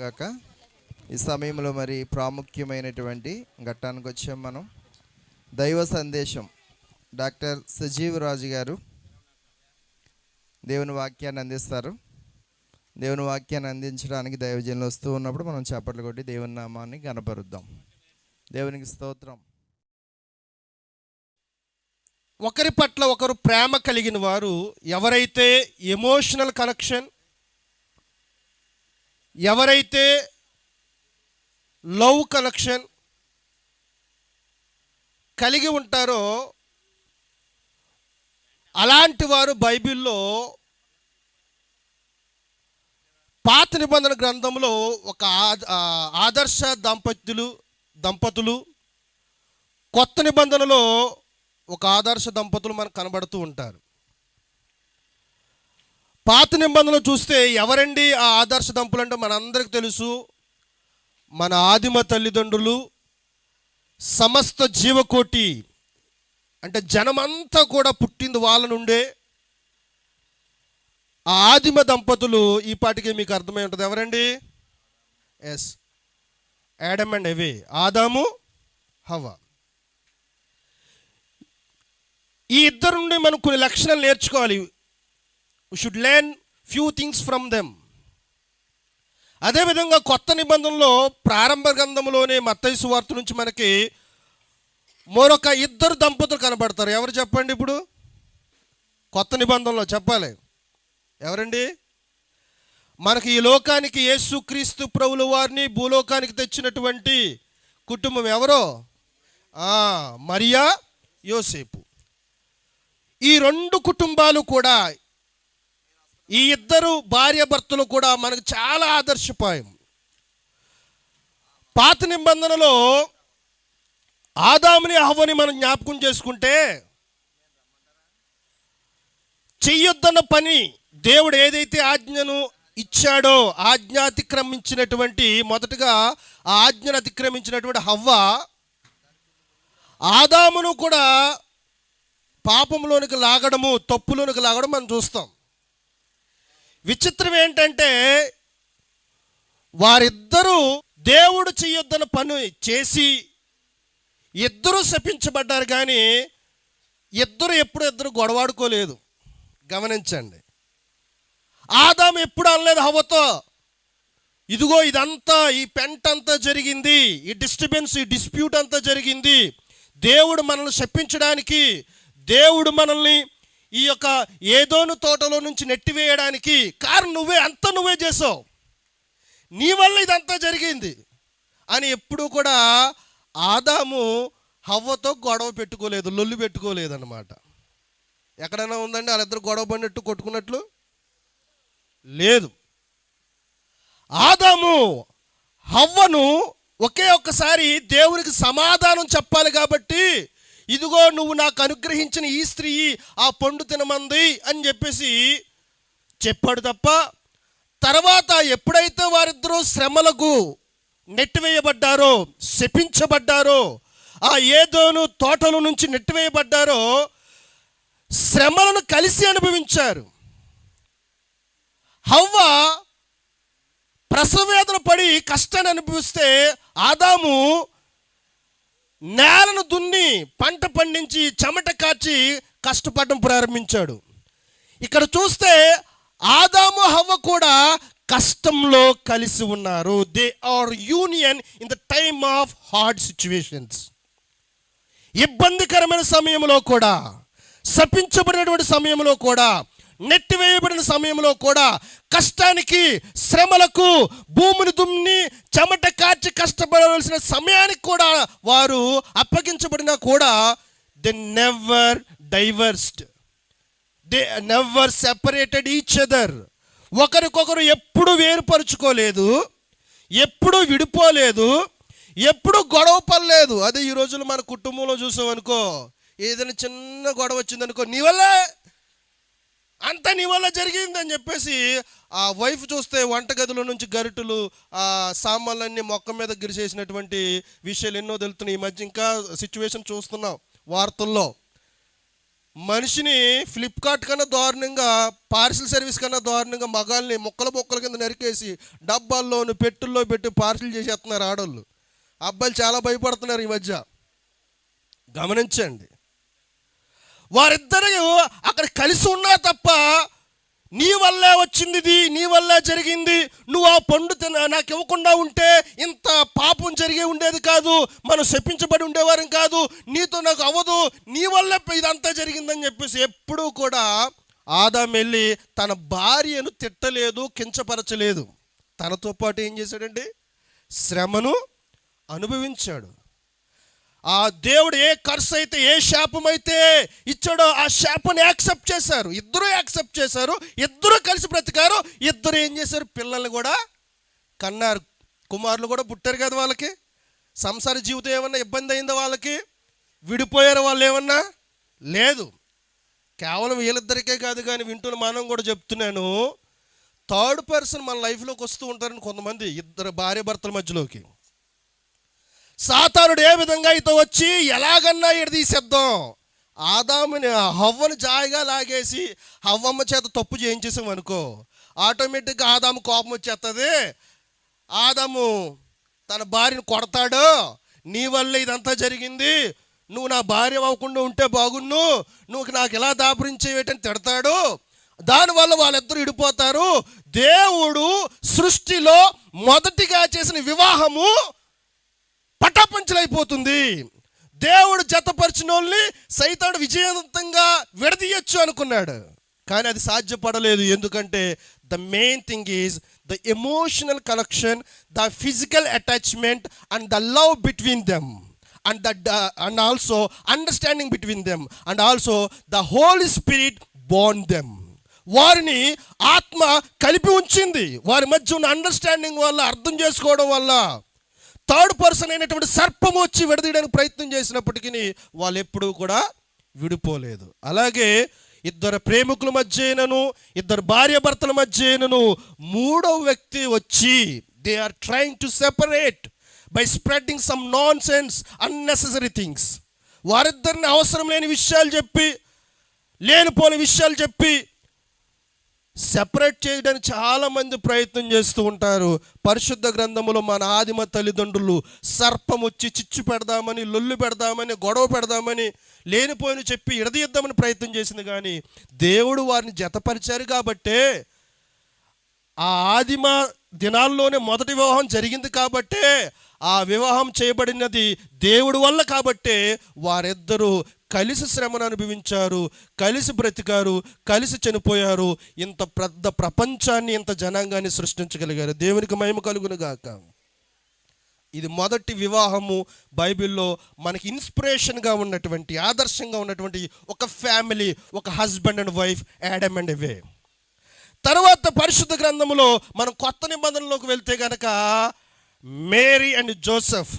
గాక. ఈ సమయంలో మరి ప్రాముఖ్యమైనటువంటి ఘట్టానికి వచ్చాం మనం. దైవ సందేశం డాక్టర్ సజీవ్ రాజు గారు దేవుని వాక్యాన్ని అందిస్తారు. దేవుని వాక్యాన్ని అందించడానికి దైవజనులు వస్తూ ఉన్నప్పుడు మనం చేపట్లు కొట్టి దేవుని నామాన్ని గనపరుద్దాం దేవునికి స్తోత్రం. ఒకరి పట్ల ఒకరు ప్రేమ కలిగిన వారు ఎవరైతే ఎమోషనల్ కనెక్షన్ ఎవరైతే లవ్ కనెక్షన్ కలిగి ఉంటారో అలాంటి వారు బైబిల్లో పాత నిబంధన గ్రంథంలో ఒక ఆదర్శ దంపతులు దంపతులు కొత్త నిబంధనలో ఒక ఆదర్శ దంపతులు మనకు కనబడుతూ ఉంటారు. పాత నిబంధనలు చూస్తే ఎవరండి ఆ ఆదర్శ దంపులు అంటే మనందరికి తెలుసు. మన ఆదిమ తల్లిదండ్రులు సమస్త జీవకోటి అంటే జనమంతా కూడా పుట్టింది వాళ్ళ నుండే. ఆ ఆదిమ దంపతులు ఈ పాటికి మీకు అర్థమై ఉంటుంది. ఎవరండి? ఎస్. యాడమ్ అండ్ ఎవే ఆదాము హవ్వ. ఈ ఇద్దరు నుండి మనం కొన్ని లక్షణాలు నేర్చుకోవాలి. Should learn few things from them అదేవిధంగా కొత్త నిబంధనలో ప్రారంభ గ్రంథంలోనే మత్తైసు వార్త నుంచి మనకి మరొక ఇద్దరు దంపతులు కనబడతారు. ఎవరు చెప్పండి ఇప్పుడు? కొత్త నిబంధనలో చెప్పాలి. ఎవరండి? మనకి ఈ లోకానికి యేసుక్రీస్తు ప్రభుల వారిని భూలోకానికి తెచ్చినటువంటి కుటుంబం ఎవరో? మరియా యోసేపు. ఈ రెండు కుటుంబాలు కూడా ఈ ఇద్దరు భార్యాభర్తలు కూడా మనకు చాలా ఆదర్శపాయం పాత నిబంధనలో ఆదాముని హవ్వని మనం జ్ఞాపకం చేసుకుంటే చెయ్యొద్దన్న పని దేవుడు ఏదైతే ఆజ్ఞను ఇచ్చాడో ఆజ్ఞ అతిక్రమించినటువంటి మొదటగా ఆ ఆజ్ఞను అతిక్రమించినటువంటి హవ్వ ఆదామును కూడా పాపంలోనికి లాగడము తప్పులోనికి లాగడం మనం చూస్తాం. విచిత్రం ఏంటంటే వారిద్దరూ దేవుడు చేయొద్దని పని చేసి ఇద్దరూ శపించబడ్డారు కానీ ఇద్దరు ఎప్పుడు ఇద్దరు గొడవాడుకోలేదు. గమనించండి. ఆదాం ఎప్పుడు అనలేదు హవ్వతో ఇదిగో ఇదంతా ఈ పెంట అంతా జరిగింది ఈ డిస్టర్బెన్స్ ఈ డిస్ప్యూట్ అంతా జరిగింది. దేవుడు మనల్ని శపించడానికి దేవుడు మనల్ని ఈ యొక్క ఏదోను తోటలో నుంచి నెట్టివేయడానికి కారణం నువ్వే అంతా నువ్వే చేసావు. నీ వల్ల ఇదంతా జరిగింది. అని ఎప్పుడూ కూడా ఆదాము హవ్వతో గొడవ పెట్టుకోలేదు లొల్లు పెట్టుకోలేదన్నమాట. ఎక్కడైనా ఉందండి వాళ్ళిద్దరు గొడవ పడినట్టు కొట్టుకున్నట్లు? లేదు. ఆదాము హవ్వను ఒకే ఒక్కసారి దేవునికి సమాధానం చెప్పాలి కాబట్టి ఇదిగో నువ్వు నాకు అనుగ్రహించిన ఈ స్త్రీ ఆ పండు తినమంది అని చెప్పేసి చెప్పాడు తప్ప తర్వాత ఎప్పుడైతే వారిద్దరూ శ్రమలకు నెట్టివేయబడ్డారో శపించబడ్డారో ఆ ఏదోను తోటల నుంచి నెట్టివేయబడ్డారో శ్రమలను కలిసి అనుభవించారు. హవ్వ ప్రసవేదన పడి కష్టాన్ని అనుభవిస్తే ఆదాము నేలను దున్ని పంట పండించి చెమట కాచి కష్టపడడం ప్రారంభించాడు. ఇక్కడ చూస్తే ఆదాము హవ్వ కూడా కష్టంలో కలిసి ఉన్నారు. They are union in the time of hard situations ఇబ్బందికరమైన సమయంలో కూడా శపించబడినటువంటి సమయంలో కూడా నెట్టివేయబడిన సమయంలో కూడా కష్టానికి శ్రమలకు భూమిని దుమ్ని చెమట కాచి కష్టపడవలసిన సమయానికి కూడా వారు అప్పగించబడినా కూడా they never divorced they never separated each other ఒకరికొకరు ఎప్పుడు వేరుపరుచుకోలేదు ఎప్పుడు విడిపోలేదు ఎప్పుడు గొడవ పడలేదు. అదే ఈ రోజుల్లో మన కుటుంబంలో చూసామనుకో ఏదైనా చిన్న గొడవ వచ్చిందనుకో నీ వల్లే ఇదంతా నీ వల్ల జరిగిందని చెప్పేసి ఆ వైఫ్ చూస్తే వంటగదిలో నుంచి గరిటెలు ఆ సామాన్లన్నీ మొక్క మీద గిరిచేసినటువంటి విషయాలు ఎన్నో తెలుతున్నాయి. ఈ మధ్య ఇంకా సిచ్యువేషన్ చూస్తున్నాం వార్తల్లో. మనిషిని ఫ్లిప్కార్ట్ కన్నా దారుణంగా పార్సిల్ సర్వీస్ కన్నా దారుణంగా మగాల్ని మొక్కల మొక్కల కింద నరికేసి డబ్బాల్లోను పెట్టుల్లో పెట్టి పార్సిల్ చేసేస్తున్నారు ఆడోళ్ళు. అబ్బాయిలు చాలా భయపడుతున్నారు ఈ మధ్య. గమనించండి. వారిద్దరూ అక్కడ కలిసి ఉన్నా తప్ప నీ వల్లే వచ్చింది నీ వల్లే జరిగింది నువ్వు ఆ పండు తిన నాకు ఇవ్వకుండా ఉంటే ఇంత పాపం జరిగే ఉండేది కాదు మనం శపించబడి ఉండేవారం కాదు నీతో నాకు అవ్వదు నీ వల్లే ఇదంతా జరిగిందని చెప్పేసి ఎప్పుడూ కూడా ఆదాం వెళ్ళి తన భార్యను తిట్టలేదు కించపరచలేదు. తనతో పాటు ఏం చేశాడండి? శ్రమను అనుభవించాడు. ఆ దేవుడు ఏ కర్స్ అయితే ఏ శాపం అయితే ఇచ్చాడో ఆ శాపని యాక్సెప్ట్ చేశారు. ఇద్దరు యాక్సెప్ట్ చేశారు. ఇద్దరు కలిసి బ్రతికారు. ఇద్దరు ఏం చేశారు? పిల్లల్ని కూడా కన్నారు. కుమారులు కూడా పుట్టారు కదా వాళ్ళకి. సంసార జీవితం ఏమన్నా ఇబ్బంది అయిందా వాళ్ళకి? విడిపోయారు వాళ్ళు ఏమన్నా? లేదు. కేవలం వీళ్ళిద్దరికే కాదు కానీ వింటున్న మనం కూడా చెప్తున్నాను. థర్డ్ పర్సన్ మన లైఫ్లోకి వస్తూ ఉంటారని కొంతమంది ఇద్దరు భార్య భర్తల మధ్యలోకి. సాతానుడు ఏ విధంగా అయితే వచ్చి ఎలాగన్నా ఇడ తీసేద్దాం? ఆదాముని హవ్వను జాయిగా లాగేసి హవ్వమ్మ చేత తప్పు చేయించేసాం అనుకో ఆటోమేటిక్గా ఆదాము కోపం వచ్చేస్తుంది ఆదాము తన భార్యను కొడతాడు. నీ వల్ల ఇదంతా జరిగింది. నువ్వు నా భార్య అవ్వకుండా ఉంటే బాగున్ను. నువ్వు నాకు ఎలా దాపరించేవేటని తిడతాడు. దానివల్ల వాళ్ళిద్దరూ ఇడిపోతారు దేవుడు సృష్టిలో మొదటిగా చేసిన వివాహము పటాపంచలైపోతుంది. దేవుడు జతపరిచిన వాళ్ళని సైతాడు విజయవంతంగా విడదీయచ్చు అనుకున్నాడు. కానీ అది సాధ్యపడలేదు. ఎందుకంటే the main thing is the emotional connection the physical attachment and the love between them and the and also understanding between them and also the whole spirit born them వారిని ఆత్మ కలిపి ఉంచింది. వారి మధ్య ఉన్న అండర్స్టాండింగ్ వల్ల అర్థం చేసుకోవడం వల్ల. థర్డ్ పర్సన్ అయినటువంటి సర్పం వచ్చి విడదీయడానికి ప్రయత్నం చేసినప్పటికీ వాళ్ళు ఎప్పుడూ కూడా విడిపోలేదు. అలాగే ఇద్దరు ప్రేమికుల మధ్యనను ఇద్దరు భార్య భర్తల మధ్యనను మూడవ వ్యక్తి వచ్చి they are trying to separate by spreading some nonsense unnecessary things వారిద్దరిని అవసరం లేని విషయాలు చెప్పి లేనిపోని విషయాలు చెప్పి సెపరేట్ చేయడానికి చాలామంది ప్రయత్నం చేస్తూ ఉంటారు. పరిశుద్ధ గ్రంథములో మన ఆదిమ తల్లిదండ్రులు సర్పం వచ్చి చిచ్చు పెడదామని లొల్లు పెడదామని గొడవ పెడదామని లేనిపోయిన చెప్పి ఇడదీద్దామని ప్రయత్నం చేసింది కానీ దేవుడు వారిని జతపరిచారు కాబట్టే ఆ ఆదిమ దినాల్లోనే మొదటి వివాహం జరిగింది కాబట్టే ఆ వివాహం చేయబడినది దేవుడి వల్ల కాబట్టే వారిద్దరూ కలిసి శ్రమను అనుభవించారు కలిసి బ్రతికారు కలిసి చనిపోయారు. ఇంత పెద్ద ప్రపంచాన్ని ఇంత జనాంగాన్ని సృష్టించగలిగారు. దేవునికి మహిమ కలుగును గాక. ఇది మొదటి వివాహము బైబిల్లో మనకి ఇన్స్పిరేషన్గా ఉన్నటువంటి ఆదర్శంగా ఉన్నటువంటి ఒక ఫ్యామిలీ ఒక husband and wife Adam and Eve తర్వాత పరిశుద్ధ గ్రంథంలో మనం కొత్త నిబంధనలోకి వెళ్తే కనుక మేరీ అండ్ జోసెఫ్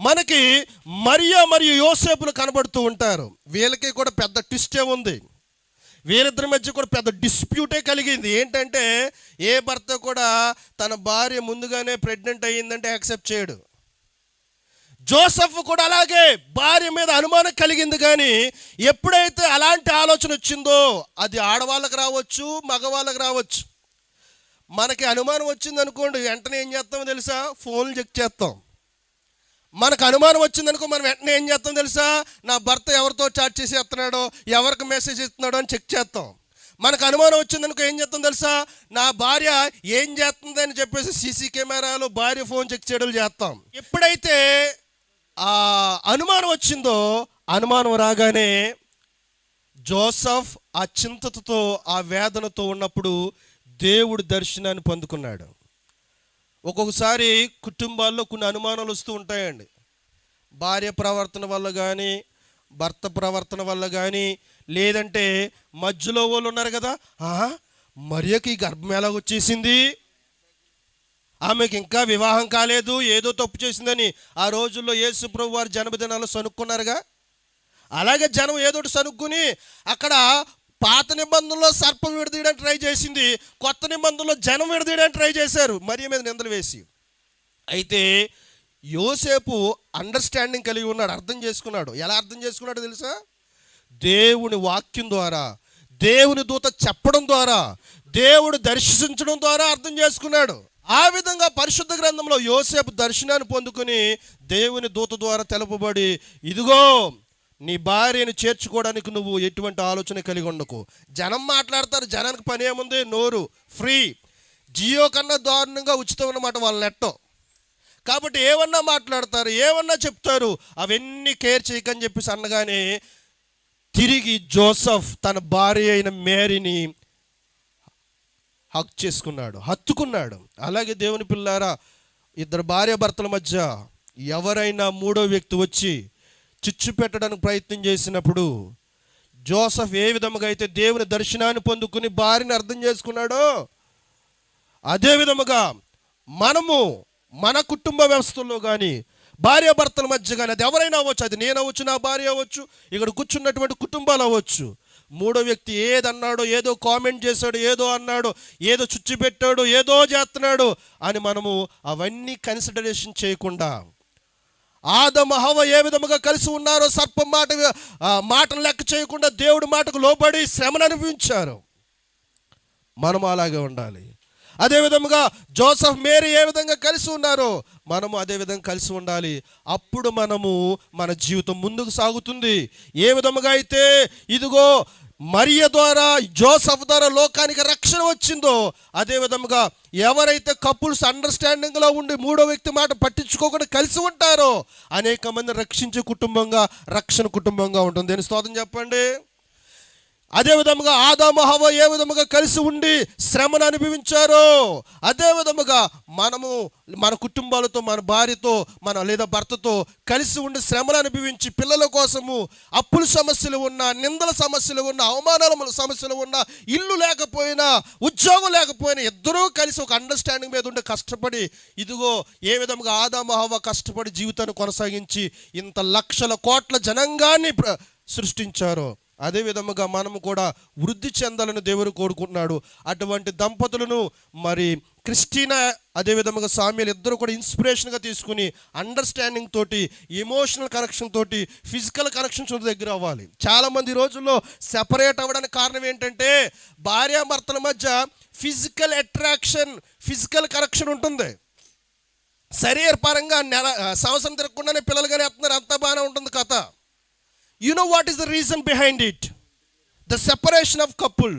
మనకి మరియా మరియు యోసేపులు కనబడుతూ ఉంటారు. వీళ్ళకి కూడా పెద్ద ట్విస్టే ఉంది. వీరిద్దరి మధ్య కూడా పెద్ద డిస్ప్యూటే కలిగింది. ఏంటంటే ఏ భర్త కూడా తన భార్య ముందుగానే ప్రెగ్నెంట్ అయ్యిందంటే యాక్సెప్ట్ చేయడు. జోసఫ్ కూడా అలాగే భార్య మీద అనుమానం కలిగింది కానీ ఎప్పుడైతే అలాంటి ఆలోచన వచ్చిందో అది ఆడవాళ్ళకి రావచ్చు మగవాళ్ళకి రావచ్చు. మనకి అనుమానం వచ్చింది అనుకోండి వెంటనే ఏం చేస్తామో తెలుసా? ఫోన్లు చెక్ చేస్తాం. మనకు అనుమానం వచ్చిందనుకో మనం వెంటనే ఏం చేస్తాం తెలుసా? నా భర్త ఎవరితో చాట్ చేసి ఎత్తున్నాడో ఎవరికి మెసేజ్ ఇస్తున్నాడో అని చెక్ చేస్తాం. మనకు అనుమానం వచ్చిందనుకో ఏం చేస్తాం తెలుసా? నా భార్య ఏం చేస్తుంది అని చెప్పేసి సీసీ కెమెరాలు భార్య ఫోన్ చెక్ చేయడం చేస్తాం. ఎప్పుడైతే ఆ అనుమానం వచ్చిందో అనుమానం రాగానే జోసఫ్ ఆ చింతతో ఆ వేదనతో ఉన్నప్పుడు దేవుడు దర్శనాన్ని పొందుకున్నాడు. ఒక్కొక్కసారి కుటుంబాల్లో కొన్ని అనుమానాలు వస్తూ ఉంటాయండి. భార్య ప్రవర్తన వల్ల కానీ భర్త ప్రవర్తన వల్ల కానీ లేదంటే మధ్యలో వాళ్ళు ఉన్నారు కదా మరియకి ఈ గర్భం ఎలాగొచ్చేసింది ఆమెకి ఇంకా వివాహం కాలేదు ఏదో తప్పు చేసిందని ఆ రోజుల్లో యేసు ప్రభు వారి జన్మదినాలు సనుక్కున్నారుగా. అలాగే జనం ఏదోటి సనుక్కుని అక్కడ పాత నిబంధనలో సర్పం విడదీయడానికి ట్రై చేసింది కొత్త నిబంధనలో జనం విడదీయడానికి ట్రై చేశారు. మరి మీద నిందలు వేసి. అయితే యోసేపు అండర్స్టాండింగ్ కలిగి ఉన్నాడు అర్థం చేసుకున్నాడు. ఎలా అర్థం చేసుకున్నాడు తెలుసా? దేవుని వాక్యం ద్వారా దేవుని దూత చెప్పడం ద్వారా దేవుడు దర్శించడం ద్వారా అర్థం చేసుకున్నాడు. ఆ విధంగా పరిశుద్ధ గ్రంథంలో యోసేపు దర్శనాన్ని పొందుకుని దేవుని దూత ద్వారా తెలుపబడి ఇదిగో నీ భార్యను చేర్చుకోవడానికి నువ్వు ఎటువంటి ఆలోచన కలిగి ఉండకు. జనం మాట్లాడతారు జనానికి పని ఏముంది? నోరు ఫ్రీ. జియో కన్నా దారుణంగా ఉచితం అన్నమాట వాళ్ళ నెట్టో. కాబట్టి ఏమన్నా మాట్లాడతారు ఏమన్నా చెప్తారు అవన్నీ కేర్ చేయకని చెప్పేసి అనగానే తిరిగి జోసఫ్ తన భార్య అయిన మేరీని హక్ చేసుకున్నాడు హత్తుకున్నాడు. అలాగే దేవుని పిల్లారా ఇద్దరు భార్య భర్తల మధ్య ఎవరైనా మూడో వ్యక్తి వచ్చి చిచ్చు పెట్టడానికి ప్రయత్నం చేసినప్పుడు జోసఫ్ ఏ విధముగా అయితే దేవుని దర్శనాన్ని పొందుకుని భార్యని అర్థం చేసుకున్నాడో అదే విధముగా మనము మన కుటుంబ వ్యవస్థలో కానీ భార్యాభర్తల మధ్య కానీ అది ఎవరైనా అవ్వచ్చు అది నేను అవ్వచ్చు నా భార్య అవ్వచ్చు ఇక్కడ కూర్చున్నటువంటి కుటుంబాలు అవ్వచ్చు. మూడో వ్యక్తి ఏదన్నాడో ఏదో కామెంట్ చేశాడు ఏదో అన్నాడు ఏదో చుచ్చు పెట్టాడు ఏదో చేస్తున్నాడు అని మనము అవన్నీ కన్సిడరేషన్ చేయకుండా ఆదమ హవ ఏ విధముగా కలిసి ఉన్నారో సర్పం మాట మాటను మాటలు లెక్క చేయకుండా దేవుడి మాటకు లోబడి శ్రమను అనుభవించారు. మనము అలాగే ఉండాలి. అదేవిధముగా జోసఫ్ మేరీ ఏ విధంగా కలిసి ఉన్నారో మనము అదేవిధంగా కలిసి ఉండాలి. అప్పుడు మనము మన జీవితం ముందుకు సాగుతుంది. ఏ విధముగా అయితే ఇదిగో మరియ ద్వారా జోసఫ్ ద్వారా లోకానికి రక్షణ వచ్చిందో అదే విధముగా ఎవరైతే కపుల్స్ అండర్స్టాండింగ్లో ఉండి మూడో వ్యక్తి మాట పట్టించుకోకుండా కలిసి ఉంటారో అనేక మంది రక్షించే కుటుంబంగా రక్షణ కుటుంబంగా ఉంటుంది. దేని స్తోత్రం చెప్పండి? అదే విధముగా ఆదాము హవ ఏ విధముగా కలిసి ఉండి శ్రమను అనుభవించారో అదే విధముగా మనము మన కుటుంబాలతో మన భార్యతో మన లేదా భర్తతో కలిసి ఉండి శ్రమను అనుభవించి పిల్లల కోసము అప్పుల సమస్యలు ఉన్న నిందల సమస్యలు ఉన్న అవమానాల సమస్యలు ఉన్న ఇల్లు లేకపోయినా ఉద్యోగం లేకపోయినా ఇద్దరూ కలిసి ఒక అండర్స్టాండింగ్ మీద ఉండి కష్టపడి ఇదిగో ఏ విధముగా ఆదాము హవ కష్టపడి జీవితాన్ని కొనసాగించి ఇంత లక్షల కోట్ల జనాంగాన్ని ప్ర- సృష్టించారో. అదే విధముగా మనము కూడా వృద్ధి చెందాలని దేవుడు కోరుకుంటున్నాడు. అటువంటి దంపతులను మరి క్రిస్టీనా అదే విధముగా సామ్యులు ఇద్దరు కూడా ఇన్స్పిరేషన్గా తీసుకుని అండర్స్టాండింగ్ తోటి ఎమోషనల్ కనెక్షన్ తోటి ఫిజికల్ కనెక్షన్స్ దగ్గర అవ్వాలి. చాలామంది రోజుల్లో సెపరేట్ అవ్వడానికి కారణం ఏంటంటే భార్యాభర్తల మధ్య ఫిజికల్ అట్రాక్షన్ ఫిజికల్ కనెక్షన్ ఉంటుంది. శరీర పరంగా నెల సంవత్సరం తిరగకుండానే పిల్లలు కానీ వస్తున్నారు అంతా బాగానే ఉంటుంది కథ. You know what is the reason behind it the separation of couple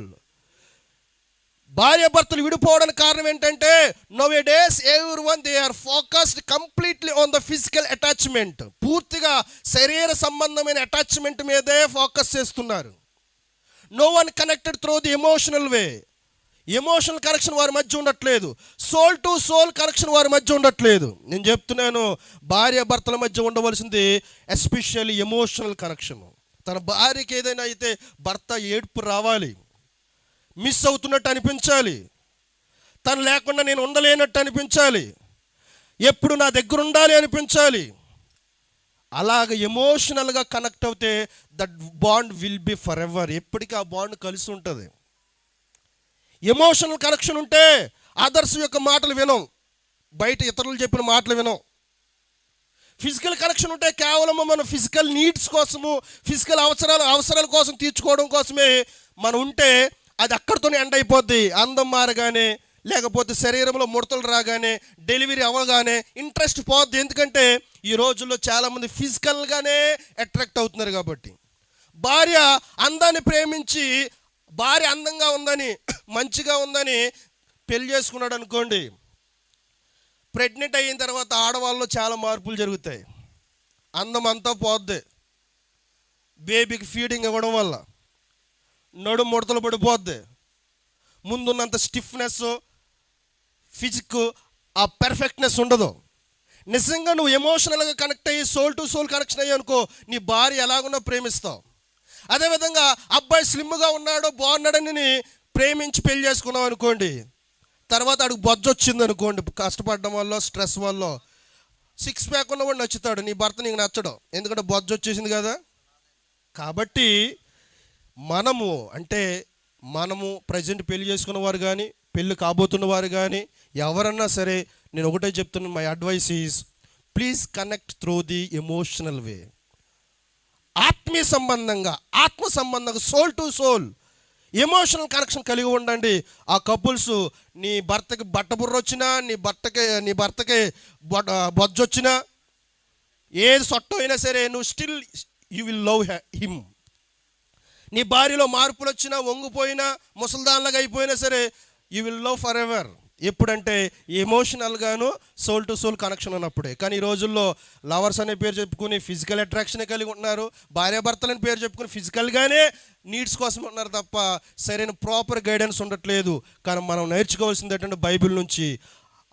భార్య భర్తలు విడిపోవడానికి కారణం ఏంటంటే nowadays every one they are focused completely on the physical attachment పూర్తిగా శరీర సంబంధమైన అటాచ్మెంట్ మీదే ఫోకస్ చేస్తున్నారు. No one connected through the emotional way emotional connection వారి మధ్య ఉండట్లేదు. సోల్ టు సోల్ కనెక్షన్ వారి మధ్య ఉండట్లేదు. నేను చెప్తున్నాను భార్య భర్తల మధ్య ఉండవలసింది ఎస్పెషల్లీ ఎమోషనల్ కనెక్షన్ తన భార్యకి ఏదైనా అయితే భర్త ఏడుపు రావాలి మిస్ అవుతున్నట్టు అనిపించాలి తను లేకుండా నేను ఉండలేనట్టు అనిపించాలి ఎప్పుడు నా దగ్గర ఉండాలి అనిపించాలి. అలాగ ఎమోషనల్గా కనెక్ట్ అవుతే that bond will be forever ఎప్పటికీ ఆ బాండ్ కలిసి ఉంటుంది. ఎమోషనల్ కనెక్షన్ ఉంటే అదర్స్ యొక్క మాటలు వినం. బయట ఇతరులు చెప్పిన మాటలు వినం. ఫిజికల్ కనెక్షన్ ఉంటే కేవలం మన ఫిజికల్ నీడ్స్ కోసము ఫిజికల్ అవసరాలు అవసరాల కోసం తీర్చుకోవడం కోసమే మనం ఉంటే అది అక్కడితోనే ఎండ్ అయిపోద్ది. అందం మారగానే లేకపోతే శరీరంలో ముడతలు రాగానే డెలివరీ అవ్వగానే ఇంట్రెస్ట్ పోద్ది. ఎందుకంటే ఈ రోజుల్లో చాలామంది ఫిజికల్గానే అట్రాక్ట్ అవుతున్నారు కాబట్టి. భార్య అందాన్ని ప్రేమించి భార్య అందంగా ఉందని మంచిగా ఉందని పెళ్ళి చేసుకున్నాడు అనుకోండి ప్రెగ్నెంట్ అయిన తర్వాత ఆడవాళ్ళలో చాలా మార్పులు జరుగుతాయి. అందం అంతా పోద్ది. బేబీకి ఫీడింగ్ ఇవ్వడం వల్ల నడు ముడతలు పడిపోద్ది. ముందున్నంత స్టిఫ్నెస్ ఫిజిక్ ఆ పెర్ఫెక్ట్నెస్ ఉండదు. నిజంగా నువ్వు ఎమోషనల్గా కనెక్ట్ అయ్యి సోల్ టు సోల్ కనెక్షన్ అయ్యి అనుకో నీ భార్య ఎలాగున్నా ప్రేమిస్తావు. అదేవిధంగా అబ్బాయి స్లిమ్గా ఉన్నాడు బాగున్నాడని ప్రేమించి పెళ్ళి చేసుకున్నాం అనుకోండి తర్వాత అడుగు బొజ్జ వచ్చింది అనుకోండి కష్టపడడం వల్ల స్ట్రెస్ వల్ల సిక్స్ ప్యాక్ ఉన్నవాడు నచ్చుతాడు. నీ భర్త నీకు నచ్చడం. ఎందుకంటే బొజ్జ వచ్చేసింది కదా. కాబట్టి మనము అంటే మనము ప్రజెంట్ పెళ్ళి చేసుకున్న వారు కానీ పెళ్ళి కాబోతున్న వారు కానీ ఎవరన్నా సరే నేను ఒకటే చెప్తున్నాను my advice is please connect through the emotional way ఆత్మీయ సంబంధంగా ఆత్మ సంబంధంగా soul to soul emotional connection కలిగి ఉండండి. ఆ కపుల్స్ నీ భర్తకి బట్ట బుర్ర వచ్చినా నీ భర్తకి నీ భర్తకి బొజ్జొచ్చినా ఏది సొట్ట అయినా సరే నువ్వు still you will love him నీ భార్యలో మార్పులు వచ్చినా వంగిపోయినా ముసల్దాన్లాగా అయిపోయినా సరే you will love forever ఎప్పుడంటే ఎమోషనల్గాను సోల్ టు సోల్ కనెక్షన్ ఉన్నప్పుడే. కానీ ఈ రోజుల్లో లవర్స్ అనే పేరు చెప్పుకుని ఫిజికల్ అట్రాక్షన్ కలిగి ఉంటున్నారు. భార్యాభర్తలని పేరు చెప్పుకుని ఫిజికల్గానే నీడ్స్ కోసం ఉన్నారు తప్ప సరైన ప్రాపర్ గైడెన్స్ ఉండట్లేదు. కానీ మనం నేర్చుకోవాల్సింది ఏంటంటే బైబిల్ నుంచి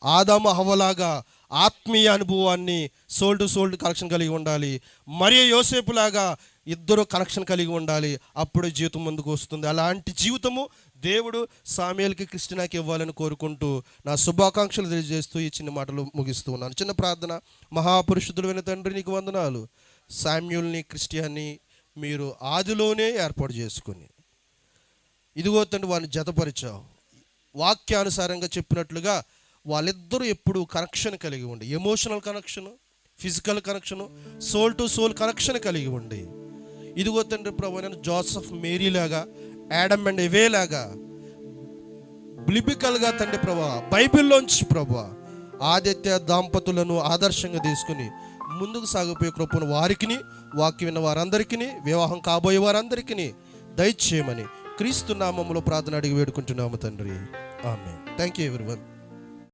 ఆదాము హవలాగా ఆత్మీయ అనుభవాన్ని సోల్ టు సోల్ కనెక్షన్ కలిగి ఉండాలి. మరియు యోసేపులాగా ఇద్దరు కనెక్షన్ కలిగి ఉండాలి. అప్పుడు జీవితం ముందుకు వస్తుంది. అలాంటి జీవితము దేవుడు సామ్యాలకి క్రిస్టినాకి ఇవ్వాలని కోరుకుంటూ నా శుభాకాంక్షలు తెలియజేస్తూ ఈ చిన్న మాటలు ముగిస్తూ ఉన్నాను. చిన్న ప్రార్థన. మహాపురుషుడు తండ్రి నీకు వందనాలు. సామ్యుల్ని క్రిస్టియాన్ని మీరు ఆదిలోనే ఏర్పాటు చేసుకుని ఇదిగో తండ్రి వారిని జతపరిచావు. వాక్యానుసారంగా చెప్పినట్లుగా వాళ్ళిద్దరూ ఎప్పుడు కనెక్షన్ కలిగి ఉండి emotional connection physical connection soul to soul connection కలిగి ఉండి. ఇదిగో తండ్రి ప్రభు నేను జోసఫ్ మేరీ లాగా యాడమ్ అండ్ ఇవేలాగా బ్లిబికల్గా తండ్రి ప్రభా బైబిల్లోంచి ప్రభా ఆదిత్య దాంపతులను ఆదర్శంగా తీసుకుని ముందుకు సాగిపోయే కృపను వారికిని వాక్యం విన్న వారందరికీ వివాహం కాబోయే వారందరికీ దయచేయమని క్రీస్తు నామంలో ప్రార్థన అడిగి వేడుకుంటున్నాము తండ్రి. ఆమె థ్యాంక్ యూ ఎవరి